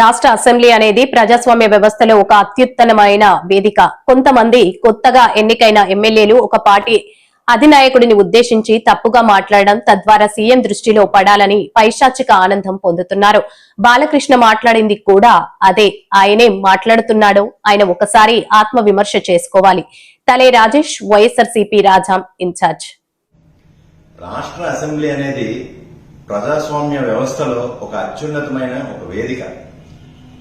రాష్ట్ర అసెంబ్లీ అనేది ప్రజాస్వామ్య వ్యవస్థలో ఒక అత్యుత్తమమైన వేదిక. కొంతమంది కొత్తగా ఎన్నికైన ఎమ్మెల్యేలు ఒక పార్టీ అధినాయకుడిని ఉద్దేశించి తప్పుగా మాట్లాడడం తద్వారా సీఎం దృష్టిలో పడాలని పైశాచిక ఆనందం పొందుతున్నారు. బాలకృష్ణ మాట్లాడింది కూడా అదే. ఆయనే మాట్లాడుతున్నాడు. ఆయన ఒకసారి ఆత్మ విమర్శ చేసుకోవాలి. Thale Rajesh YSRCP Rajam incharge. రాష్ట్ర అసెంబ్లీ అనేది ప్రజాస్వామ్య వ్యవస్థలో ఒక అత్యున్నతమైన ఒక వేదిక.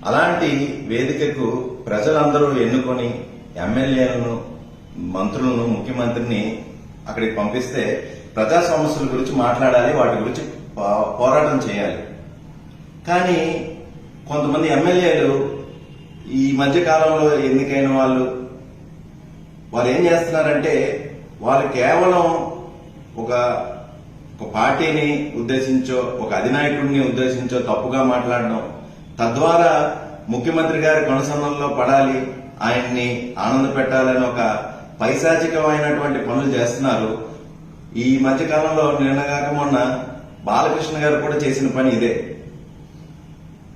అలాంటి వేదికకు ప్రజలందరూ ఎన్నుకొని ఎమ్మెల్యేలను మంత్రులను ముఖ్యమంత్రిని అక్కడికి పంపిస్తే ప్రజా సమస్యల గురించి మాట్లాడాలి వాటి గురించి పోరాటం చేయాలి. కానీ కొంతమంది ఎమ్మెల్యేలు ఈ మధ్య కాలంలో ఎన్నికైన వాళ్ళు వాళ్ళు ఏం చేస్తున్నారంటే వాళ్ళు కేవలం ఒక ఒక పార్టీని ఉద్దేశించో ఒక అధినాయకుడిని ఉద్దేశించో తప్పుగా మాట్లాడడం తద్వారా ముఖ్యమంత్రి గారి కొనసంలో పడాలి ఆయన్ని ఆనంద పెట్టాలని ఒక పైశాచికమైనటువంటి పనులు చేస్తున్నారు. ఈ మధ్యకాలంలో నిన్నగాక మొన్న బాలకృష్ణ గారు కూడా చేసిన పని ఇదే.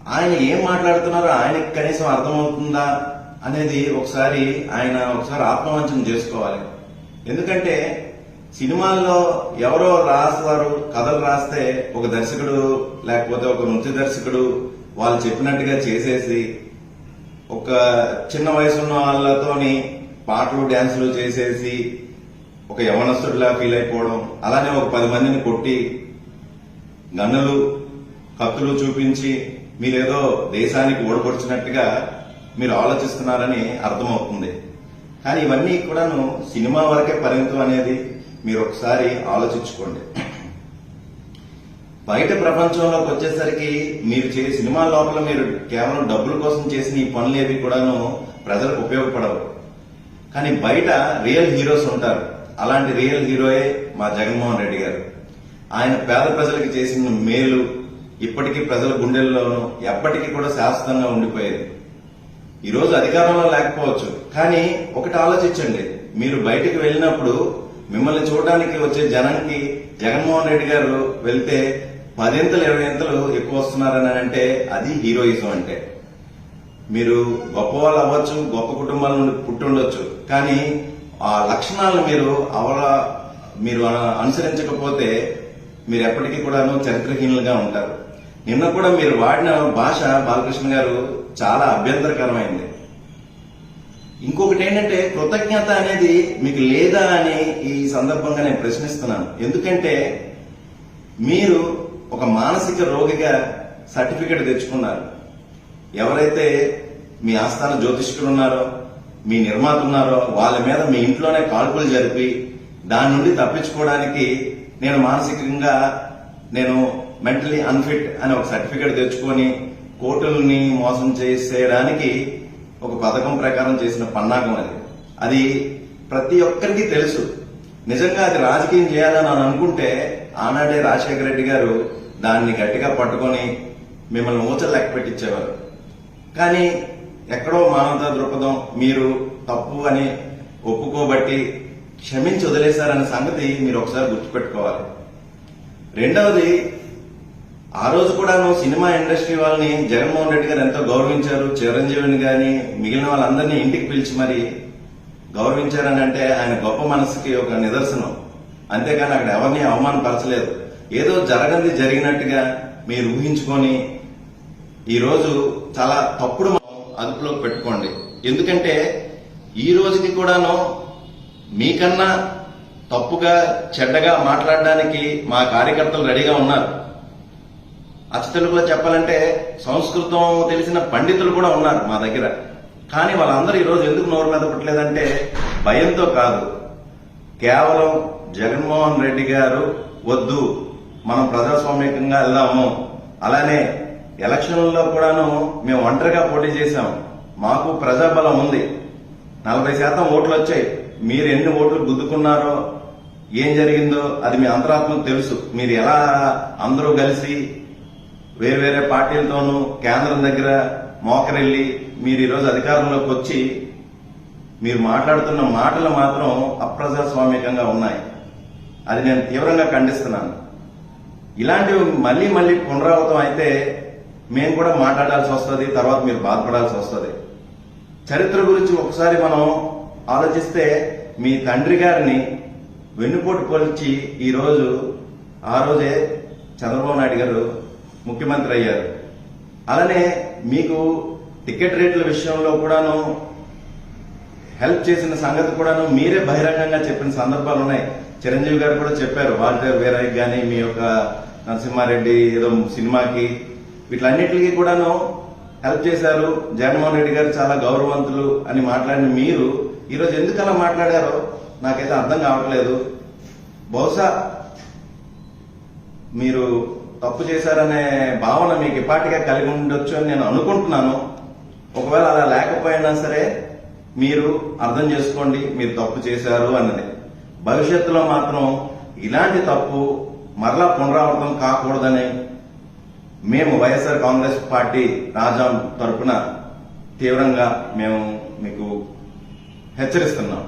ఆయన ఏం మాట్లాడుతున్నారో ఆయనకి కనీసం అర్థమవుతుందా అనేది ఒకసారి ఆయన ఒకసారి ఆత్మవంచన చేసుకోవాలి. ఎందుకంటే సినిమాల్లో ఎవరో రాస్తారు కథలు రాస్తే ఒక దర్శకుడు లేకపోతే ఒక నృత్య దర్శకుడు వాళ్ళు చెప్పినట్టుగా చేసేసి ఒక చిన్న వయసున్న వాళ్ళతోని పాటలు డ్యాన్సులు చేసేసి ఒక యవనస్తుడిలా ఫీల్ అయిపోవడం అలానే ఒక పది మందిని కొట్టి గన్నులు కత్తులు చూపించి మీరేదో దేశానికి ఓడగొచ్చినట్టుగా మీరు ఆలోచిస్తున్నారని అర్థమవుతుంది. కానీ ఇవన్నీ కూడాను సినిమా వరకే పరిమితం అనేది మీరు ఒకసారి ఆలోచించుకోండి. బయట ప్రపంచంలోకి వచ్చేసరికి మీరు చే సినిమా లోపల మీరు కేవలం డబ్బుల కోసం చేసిన ఈ పనులు ఏవి కూడాను ప్రజలకు ఉపయోగపడవు. కానీ బయట రియల్ హీరోస్ ఉంటారు. అలాంటి రియల్ హీరోయే మా జగన్మోహన్ రెడ్డి గారు. ఆయన పేద ప్రజలకు చేసిన మేలు ఇప్పటికీ ప్రజల గుండెల్లోనూ ఎప్పటికీ కూడా శాశ్వతంగా ఉండిపోయేది. ఈరోజు అధికారంలో లేకపోవచ్చు. కానీ ఒకటి ఆలోచించండి. మీరు బయటికి వెళ్ళినప్పుడు మిమ్మల్ని చూడడానికి వచ్చే జనానికి జగన్మోహన్ రెడ్డి గారు వెళ్తే పదింతలు ఇరవై ఇంతలు ఎక్కువ వస్తున్నారని అంటే అది హీరోయిజం అంటే. మీరు గొప్ప వాళ్ళు అవ్వచ్చు గొప్ప కుటుంబాల నుండి పుట్టుండొచ్చు కానీ ఆ లక్షణాలను మీరు అవల మీరు అనుసరించకపోతే మీరు ఎప్పటికీ కూడాను చరిత్రహీనులుగా ఉంటారు. నిన్న కూడా మీరు వాడిన భాష బాలకృష్ణ గారు చాలా అభ్యంతరకరమైంది. ఇంకొకటి ఏంటంటే కృతజ్ఞత అనేది మీకు లేదా అని ఈ సందర్భంగా నేను ప్రశ్నిస్తున్నాను. ఎందుకంటే మీరు ఒక మానసిక రోగిగా సర్టిఫికెట్ తెచ్చుకున్నారు. ఎవరైతే మీ ఆస్థాన జ్యోతిష్కులు ఉన్నారో మీ నిర్మాత ఉన్నారో వాళ్ళ మీద మీ ఇంట్లోనే కాల్పులు జరిపి దాని నుండి తప్పించుకోవడానికి నేను మానసికంగా నేను మెంటలీ అన్ఫిట్ అనే ఒక సర్టిఫికెట్ తెచ్చుకొని కోర్టుల్ని మోసం చేసేయడానికి ఒక పథకం ప్రకారం చేసిన పన్నాగం అది. అది ప్రతి ఒక్కరికి తెలుసు. నిజంగా అది రాజకీయం చేయాలని అని అనుకుంటే ఆనాడే రాజశేఖర రెడ్డి గారు దాన్ని గట్టిగా పట్టుకొని మిమ్మల్ని ఊచలు లెక్క పెట్టించేవారు కానీ ఎక్కడో మానవతా దృక్పథం మీరు తప్పు అని ఒప్పుకోబట్టి క్షమించి వదిలేశారనే సంగతి మీరు ఒకసారి గుర్తుపెట్టుకోవాలి. రెండవది ఆ రోజు కూడాను సినిమా ఇండస్ట్రీ వాళ్ళని జగన్మోహన్ రెడ్డి గారు ఎంతో గౌరవించారు. చిరంజీవిని గాని మిగిలిన వాళ్ళందరినీ ఇంటికి పిలిచి మరి గౌరవించారని అంటే ఆయన గొప్ప మనసుకి ఒక నిదర్శనం. అంతేగాని అక్కడ ఎవరిని అవమానపరచలేదు. ఏదో జరగంది జరిగినట్టుగా మీరు ఊహించుకొని ఈ రోజు చాలా తప్పుడు అదుపులోకి పెట్టుకోండి. ఎందుకంటే ఈ రోజుకి కూడాను మీకన్నా తప్పుగా చెడ్డగా మాట్లాడడానికి మా కార్యకర్తలు రెడీగా ఉన్నారు. అచ్చ తెలుగులో చెప్పాలంటే సంస్కృతం తెలిసిన పండితులు కూడా ఉన్నారు మా దగ్గర. కానీ వాళ్ళందరూ ఈరోజు ఎందుకు నోరు మీద పుట్టలేదంటే భయంతో కాదు. కేవలం జగన్మోహన్ రెడ్డి గారు వద్దు మనం ప్రజాస్వామికంగా వెళ్దాము. అలానే ఎలక్షన్లలో కూడాను మేము ఒంటరిగా పోటీ చేశాం. మాకు ప్రజాబలం ఉంది. నలభై శాతం ఓట్లు వచ్చాయి. మీరు ఎన్ని ఓట్లు గుద్దుకున్నారో ఏం జరిగిందో అది మీ అంతరాత్మకు తెలుసు. మీరు ఎలా అందరూ కలిసి వేరు వేరే పార్టీలతోనూ కేంద్రం దగ్గర మోకరెళ్ళి మీరు ఈరోజు అధికారంలోకి వచ్చి మీరు మాట్లాడుతున్న మాటలు మాత్రం అప్రజాస్వామికంగా ఉన్నాయి. అది నేను తీవ్రంగా ఖండిస్తున్నాను. ఇలాంటివి మళ్ళీ మళ్ళీ పునరావృతం అయితే మేము కూడా మాట్లాడాల్సి వస్తుంది తర్వాత మీరు బాధపడాల్సి వస్తుంది. చరిత్ర గురించి ఒకసారి మనం ఆలోచిస్తే మీ తండ్రి గారిని వెన్నుపోటు కొలిచి ఈరోజు ఆ రోజే చంద్రబాబు నాయుడు గారు ముఖ్యమంత్రి అయ్యారు. అలానే మీకు టికెట్ రేట్ల విషయంలో కూడాను హెల్ప్ చేసిన సంగతి కూడాను మీరే బహిరంగంగా చెప్పిన సందర్భాలు ఉన్నాయి. చిరంజీవి గారు కూడా చెప్పారు వాల్టర్ వీరయ్య కానీ మీ యొక్క నరసింహారెడ్డి ఏదో సినిమాకి వీటిలన్నిటికీ కూడాను హెల్ప్ చేశారు. జగన్మోహన్ రెడ్డి గారు చాలా గౌరవవంతులు అని మాట్లాడిన మీరు ఈరోజు ఎందుకు అలా మాట్లాడారో నాకైతే అర్థం కావట్లేదు. బహుశా మీరు తప్పు చేశారనే భావన మీకు ఇప్పటికే కలిగి ఉండొచ్చు అని నేను అనుకుంటున్నాను. ఒకవేళ అలా లేకపోయినా సరే మీరు అర్థం చేసుకోండి మీరు తప్పు చేశారు అన్నది. భవిష్యత్తులో మాత్రం ఇలాంటి తప్పు మరలా పునరావృతం కాకూడదని మేము వైఎస్ఆర్ కాంగ్రెస్ పార్టీ రాజాం తరపున తీవ్రంగా మేము మీకు హెచ్చరిస్తున్నాం.